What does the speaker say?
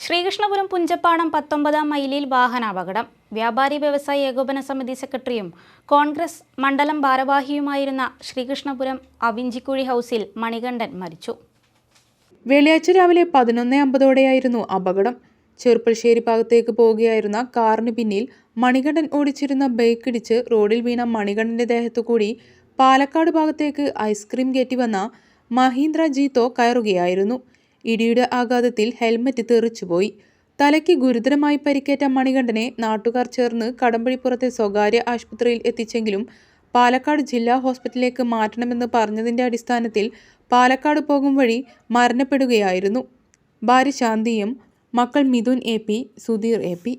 ശ്രീകൃഷ്ണപുരം പുഞ്ചപ്പാടം പത്തൊമ്പതാം മൈലിൽ വാഹനാപകടം. വ്യാപാരി വ്യവസായി ഏകോപന സമിതി സെക്രട്ടറിയും കോൺഗ്രസ് മണ്ഡലം ഭാരവാഹിയുമായിരുന്ന ശ്രീകൃഷ്ണപുരം അവിഞ്ചിക്കുഴി ഹൗസിൽ മണികണ്ഠൻ മരിച്ചു. വെള്ളിയാഴ്ച രാവിലെ പതിനൊന്ന് അമ്പതോടെയായിരുന്നു അപകടം. ചെറുപ്പശ്ശേരി ഭാഗത്തേക്ക് പോവുകയായിരുന്ന കാറിന് പിന്നിൽ മണികണ്ഠൻ ഓടിച്ചിരുന്ന ബൈക്ക് ഇടിച്ച് റോഡിൽ വീണ മണികണ്ഠന്റെ ദേഹത്തു കൂടി പാലക്കാട് ഭാഗത്തേക്ക് ഐസ്ക്രീം കയറ്റി വന്ന മഹീന്ദ്ര ജീത്തോ കയറുകയായിരുന്നു. ഇടിയുടെ ആഘാതത്തിൽ ഹെൽമറ്റ് തെറിച്ചുപോയി. തലയ്ക്ക് ഗുരുതരമായി പരിക്കേറ്റ മണികണ്ഠനെ നാട്ടുകാർ ചേർന്ന് കടമ്പഴിപ്പുറത്തെ സ്വകാര്യ ആശുപത്രിയിൽ എത്തിച്ചെങ്കിലും പാലക്കാട് ജില്ലാ ഹോസ്പിറ്റലിലേക്ക് മാറ്റണമെന്ന് പറഞ്ഞതിന്റെ അടിസ്ഥാനത്തിൽ പാലക്കാട് പോകും വഴി മരണപ്പെടുകയായിരുന്നു. ഭാര്യ ശാന്തിയും മക്കൾ Mithun A P Sudheer A P.